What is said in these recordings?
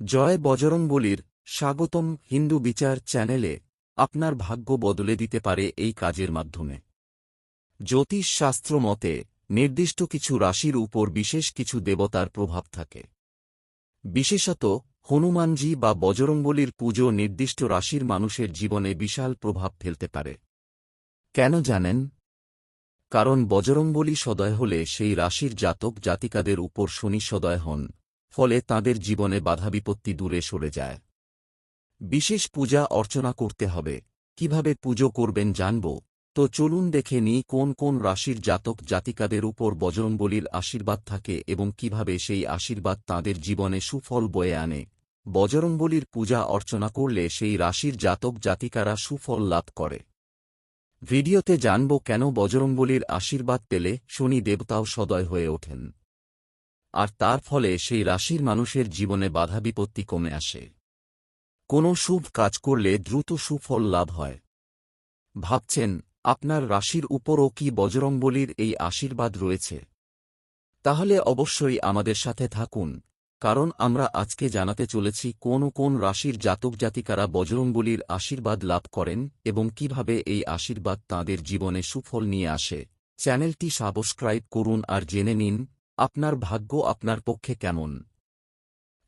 জয় বজরংবলীর স্বাগতম হিন্দু বিচার চ্যানেলে আপনার ভাগ্য বদলে দিতে পারে এই কাজের মাধ্যমে। জ্যোতিষ শাস্ত্র মতে নির্দিষ্ট কিছু রাশির উপর বিশেষ কিছু দেবতার প্রভাব থাকে। বিশেষত হনুমানজি বা বজরংবলীর পুজো নির্দিষ্ট রাশির মানুষের জীবনে বিশাল প্রভাব ফেলতে পারে। কেন জানেন? কারণ বজরংবলী সদয় হলে সেই রাশির জাতক জাতিকাদের উপর শনি সদয় হন। ফলে তাদের জীবনে বাধাবিপত্তি দূরে সরে যায়। বিশেষ পূজা অর্চনা করতে হবে। কীভাবে পুজো করবেন জানব? তো চলুন দেখে নিই কোন কোন রাশির জাতক জাতিকাদের উপর বজরংবলীর আশীর্বাদ থাকে এবং কীভাবে সেই আশীর্বাদ তাঁদের জীবনে সুফল বয়ে আনে। বজরংবলীর পূজা অর্চনা করলে সেই রাশির জাতক জাতিকারা সুফল লাভ করে। ভিডিওতে জানব কেন বজরংবলীর আশীর্বাদ পেলে শনি দেবতাও সদয় হয়ে ওঠেন। আর তার ফলে সেই রাশির মানুষের জীবনে বাধা বিপত্তি কমে আসে। কোনো শুভ কাজ করলে দ্রুত সুফল লাভ হয়। ভাবছেন, আপনার রাশির উপরও কি বজরংবলীর এই আশীর্বাদ রয়েছে? তাহলে অবশ্যই আমাদের সাথে থাকুন, কারণ আমরা আজকে জানাতে চলেছি কোন কোন রাশির জাতক জাতিকারা বজরংবলীর আশীর্বাদ লাভ করেন এবং কীভাবে এই আশীর্বাদ তাঁদের জীবনে সুফল নিয়ে আসে। চ্যানেলটি সাবস্ক্রাইব করুন আর জেনে নিন আপনার ভাগ্য আপনার পক্ষে কেমন?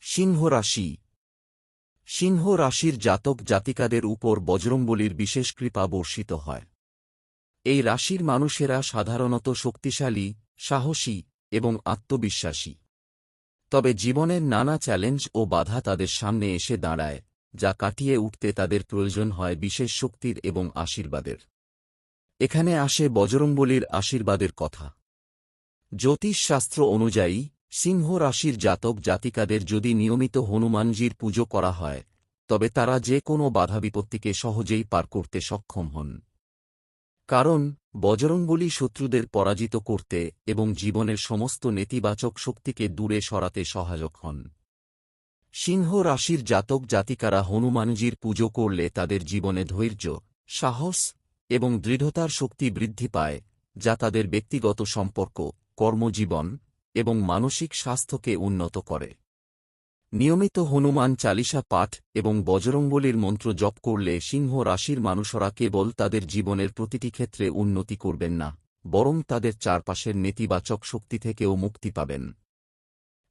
সিংহ রাশি। সিংহ রাশির জাতক জাতিকাদের উপর বজরংবলীর বিশেষ কৃপা বর্ষিত হয়। এই রাশির মানুষেরা সাধারণত শক্তিশালী, সাহসী এবং আত্মবিশ্বাসী। তবে জীবনের নানা চ্যালেঞ্জ ও বাধা তাদের সামনে এসে দাঁড়ায়, যা কাটিয়ে উঠতে তাদের প্রয়োজন হয় বিশেষ শক্তির এবং আশীর্বাদের। এখানে আসে বজরংবলীর আশীর্বাদের কথা। জ্যোতিষশাস্ত্র অনুযায়ী, সিংহ রাশির জাতক জাতিকাদের যদি নিয়মিত হনুমানজির পুজো করা হয়, তবে তারা যে কোনো বাধা বিপত্তিকে সহজেই পার করতে সক্ষম হন। কারণ, বজরংবলী শত্রুদের পরাজিত করতে এবং জীবনের সমস্ত নেতিবাচক শক্তিকে দূরে সরাতে সহায়ক হন। সিংহ রাশির জাতক জাতিকারা হনুমানজির পুজো করলে তাদের জীবনে ধৈর্য, সাহস এবং দৃঢ়তার শক্তি বৃদ্ধি পায়, যা তাদের ব্যক্তিগত সম্পর্ক কর্মজীবন এবং মানসিক স্বাস্থ্যকে উন্নত করে। নিয়মিত হনুমান চালিসা পাঠ এবং বজরঙ্গলির মন্ত্র জপ করলে সিংহ রাশির মানুষরা কেবল তাদের জীবনের প্রতিটি ক্ষেত্রে উন্নতি করবেন না, বরং তাদের চারপাশের নেতিবাচক শক্তি থেকেও মুক্তি পাবেন।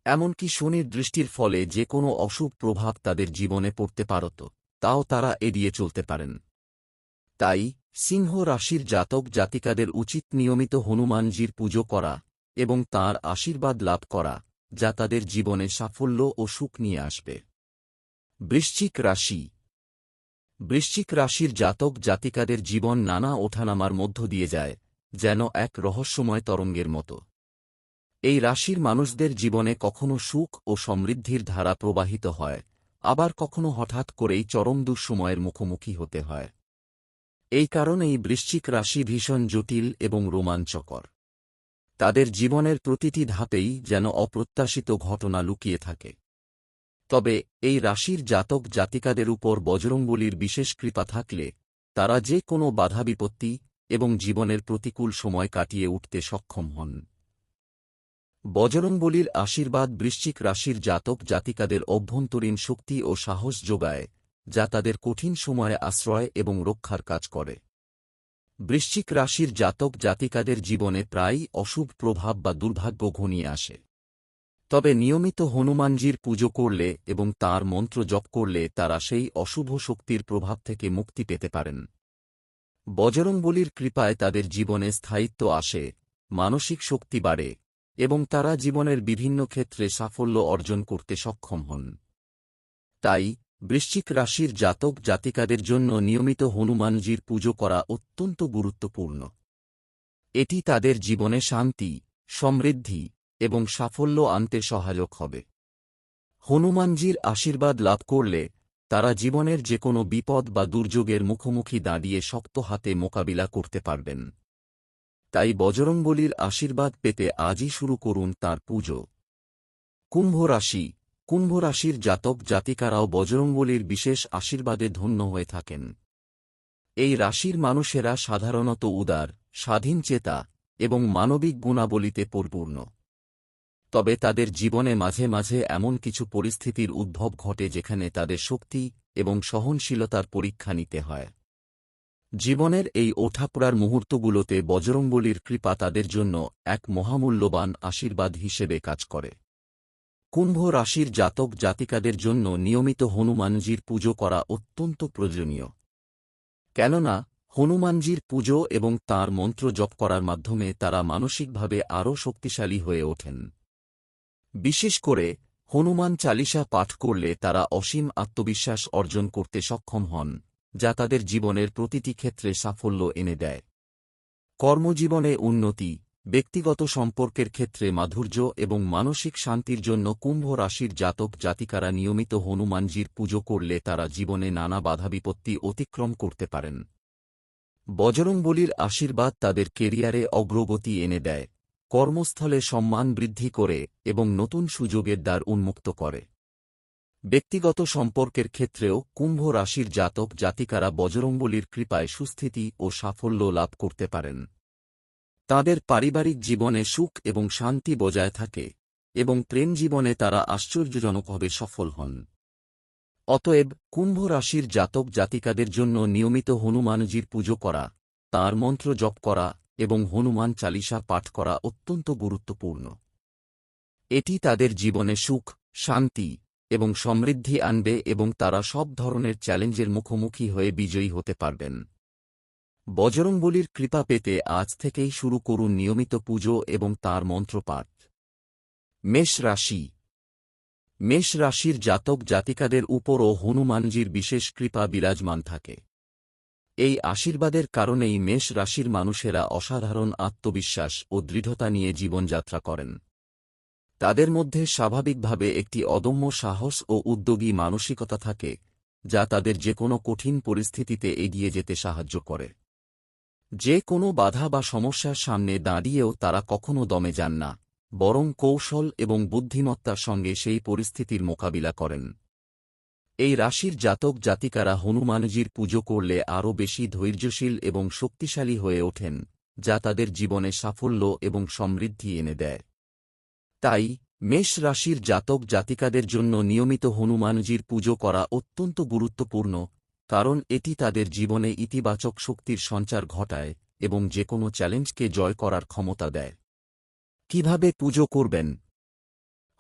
এমনকি শনির দৃষ্টির ফলে যে কোনো অশুভ প্রভাব তাদের জীবনে পড়তে পারত, তাও তারা এড়িয়ে চলতে পারেন। তাই সিংহ রাশির জাতক জাতিকাদের উচিত নিয়মিত হনুমানজির পুজো করা এবং তার আশীর্বাদ লাভ করা, যা তাদের জীবনে সাফল্য ও সুখ নিয়ে আসবে। বৃশ্চিক রাশি। বৃশ্চিক রাশির জাতক জাতিকাদের জীবন নানা ওঠানামার মধ্য দিয়ে যায়, যেন এক রহস্যময় তরঙ্গের মতো। এই রাশির মানুষদের জীবনে কখনো সুখ ও সমৃদ্ধির ধারা প্রবাহিত হয়, আবার কখনো হঠাৎ করেই চরম দুঃসময়ের মুখোমুখি হতে হয়। এই কারণেই বৃশ্চিক রাশি ভীষণ জটিল এবং রোমাঞ্চকর। তাদের জীবনের প্রতিটি ধাপেই যেন অপ্রত্যাশিত ঘটনা লুকিয়ে থাকে। তবে, এই রাশির জাতক জাতিকাদের উপর বজরংবলীর বিশেষ কৃপা থাকলে, তারা যে কোনো বাধা বিপত্তি এবং জীবনের প্রতিকূল সময় কাটিয়ে উঠতে সক্ষম হন। বজরংবলীর আশীর্বাদ বৃশ্চিক রাশির জাতক জাতিকাদের অভ্যন্তরীণ শক্তি ও সাহস যোগায়, যা তাদের কঠিন সময়ে আশ্রয় এবং রক্ষার কাজ করে। বৃশ্চিক রাশির জাতক জাতিকাদের জীবনে প্রায়ই অশুভ প্রভাব বা দুর্ভাগ্য ঘনিয়ে আসে। তবে নিয়মিত হনুমানজির পুজো করলে এবং তার মন্ত্র জপ করলে তারা সেই অশুভ শক্তির প্রভাব থেকে মুক্তি পেতে পারেন। বজরংবলীর কৃপায় তাদের জীবনে স্থায়িত্ব আসে, মানসিক শক্তি বাড়ে এবং তারা জীবনের বিভিন্ন ক্ষেত্রে সাফল্য অর্জন করতে সক্ষম হন। তাই বৃশ্চিক রাশির জাতক জাতিকাদের জন্য নিয়মিত হনুমানজির পুজো করা অত্যন্ত গুরুত্বপূর্ণ। এটি তাদের জীবনে শান্তি, সমৃদ্ধি এবং সাফল্য আনতে সহায়ক হবে। হনুমানজির আশীর্বাদ লাভ করলে তারা জীবনের যে কোনো বিপদ বা দুর্যোগের মুখোমুখি দাঁড়িয়ে শক্ত হাতে মোকাবিলা করতে পারবেন। তাই বজরংবলীর আশীর্বাদ পেতে আজই শুরু করুন তার পুজো। কুম্ভ রাশি কুম্ভ রাশির জাতক জাতিকারাও বজরংবলীর বিশেষ আশীর্বাদে ধন্য হয়ে থাকেন। এই রাশির মানুষেরা সাধারণত উদার, স্বাধীন চেতা এবং মানবিক গুণাবলীতে পরিপূর্ণ। তবে তাদের জীবনে মাঝে মাঝে এমন কিছু পরিস্থিতির উদ্ভব ঘটে যেখানে তাদের শক্তি এবং সহনশীলতার পরীক্ষা নিতে হয়। জীবনের এই ওঠাপড়ার মুহূর্তগুলোতে বজরংবলির কৃপা তাদের জন্য এক মহামূল্যবান আশীর্বাদ হিসেবে কাজ করে। কুম্ভ রাশির জাতক জাতিকাদের জন্য নিয়মিত হনুমানজির পুজো করা অত্যন্ত প্রয়োজনীয়। কেননা, হনুমানজির পুজো এবং তার মন্ত্র জপ করার মাধ্যমে তারা মানসিকভাবে আরও শক্তিশালী হয়ে ওঠেন। বিশেষ করে, হনুমান চালিসা পাঠ করলে তারা অসীম আত্মবিশ্বাস অর্জন করতে সক্ষম হন, যা তাদের জীবনের প্রতিটি ক্ষেত্রে সাফল্য এনে দেয়। কর্মজীবনে উন্নতি ব্যক্তিগত সম্পর্কের ক্ষেত্রে মাধুর্য এবং মানসিক শান্তির জন্য কুম্ভ রাশির জাতক জাতিকারা নিয়মিত হনুমানজির পুজো করলে তারা জীবনে নানা বাধাবিপত্তি অতিক্রম করতে পারেন। বজরংবলির আশীর্বাদ তাদের কেরিয়ারে অগ্রগতি এনে দেয়, কর্মস্থলে সম্মান বৃদ্ধি করে এবং নতুন সুযোগের দ্বার উন্মুক্ত করে। ব্যক্তিগত সম্পর্কের ক্ষেত্রেও কুম্ভ রাশির জাতক জাতিকারা বজরংবলির কৃপায় সুস্থিতি ও সাফল্য লাভ করতে পারেন। তাদের পারিবারিক জীবনে সুখ এবং শান্তি বজায় থাকে এবং প্রেম জীবনে তারা আশ্চর্যজনকভাবে সফল হন। অতএব কুম্ভ রাশির জাতক জাতিকাদের জন্য নিয়মিত হনুমানজির পুজো করা, তার মন্ত্র জপ করা এবং হনুমান চালিসা পাঠ করা অত্যন্ত গুরুত্বপূর্ণ। এটি তাদের জীবনে সুখ, শান্তি এবং সমৃদ্ধি আনবে এবং তারা সব ধরনের চ্যালেঞ্জের মুখোমুখি হয়ে বিজয়ী হতে পারবেন। বজরংবলির কৃপা পেতে আজ থেকেই শুরু করুন নিয়মিত পুজো এবং তার মন্ত্রপাঠ। মেষ রাশি। মেষ রাশির জাতক জাতিকাদের উপরও হনুমানজির বিশেষ কৃপা বিরাজমান থাকে। এই আশীর্বাদের কারণেই মেষ রাশির মানুষেরা অসাধারণ আত্মবিশ্বাস ও দৃঢ়তা নিয়ে জীবনযাত্রা করেন। তাদের মধ্যে স্বাভাবিকভাবে একটি অদম্য সাহস ও উদ্যোগী মানসিকতা থাকে, যা তাদের যে কোনো কঠিন পরিস্থিতিতে এগিয়ে যেতে সাহায্য করে। যে কোনো বাধা বা সমস্যার সামনে দাঁড়িয়েও তারা কখনো দমে যান না, বরং কৌশল এবং বুদ্ধিমত্তার সঙ্গে সেই পরিস্থিতির মোকাবিলা করেন। এই রাশির জাতক জাতিকারা হনুমানজির পুজো করলে আরও বেশি ধৈর্যশীল এবং শক্তিশালী হয়ে ওঠেন, যা তাদের জীবনে সাফল্য এবং সমৃদ্ধি এনে দেয়। তাই, মেষ রাশির জাতক জাতিকাদের জন্য নিয়মিত হনুমানজির পুজো করা অত্যন্ত গুরুত্বপূর্ণ কারণ এটি তাদের জীবনে ইতিবাচক শক্তির সঞ্চার ঘটায় এবং যে কোনো চ্যালেঞ্জকে জয় করার ক্ষমতা দেয়। কীভাবে পুজো করবেন?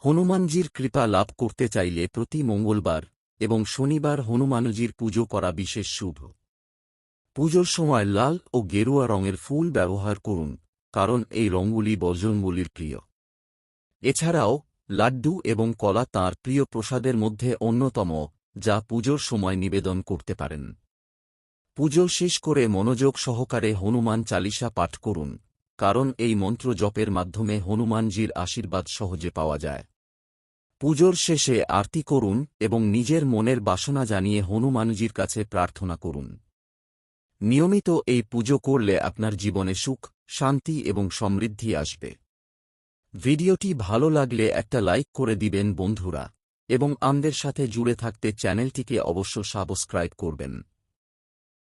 হনুমানজির কৃপা লাভ করতে চাইলে প্রতি মঙ্গলবার এবং শনিবার হনুমানজির পুজো করা বিশেষ শুভ। পুজোর সময় লাল ও গেরুয়া রঙের ফুল ব্যবহার করুন, কারণ এই রঙগুলি বজরংবলির প্রিয়। এছাড়াও, লাড্ডু এবং কলা তাঁর প্রিয় প্রসাদের মধ্যে অন্যতম যা পুজোর সময় নিবেদন করতে পারেন। পুজো শেষ করে মনোযোগ সহকারে হনুমান চালিসা পাঠ করুন, কারণ এই মন্ত্র জপের মাধ্যমে হনুমানজির আশীর্বাদ সহজে পাওয়া যায়। পুজোর শেষে আরতি করুন এবং নিজের মনের বাসনা জানিয়ে হনুমানজির কাছে প্রার্থনা করুন। নিয়মিত এই পুজো করলে আপনার জীবনে সুখ, শান্তি এবং সমৃদ্ধি আসবে। ভিডিওটি ভালো লাগলে একটা লাইক করে দিবেন বন্ধুরা। এবং আমাদের সাথে জুড়ে থাকতে চ্যানেলটিকে অবশ্য সাবস্ক্রাইব করবেন।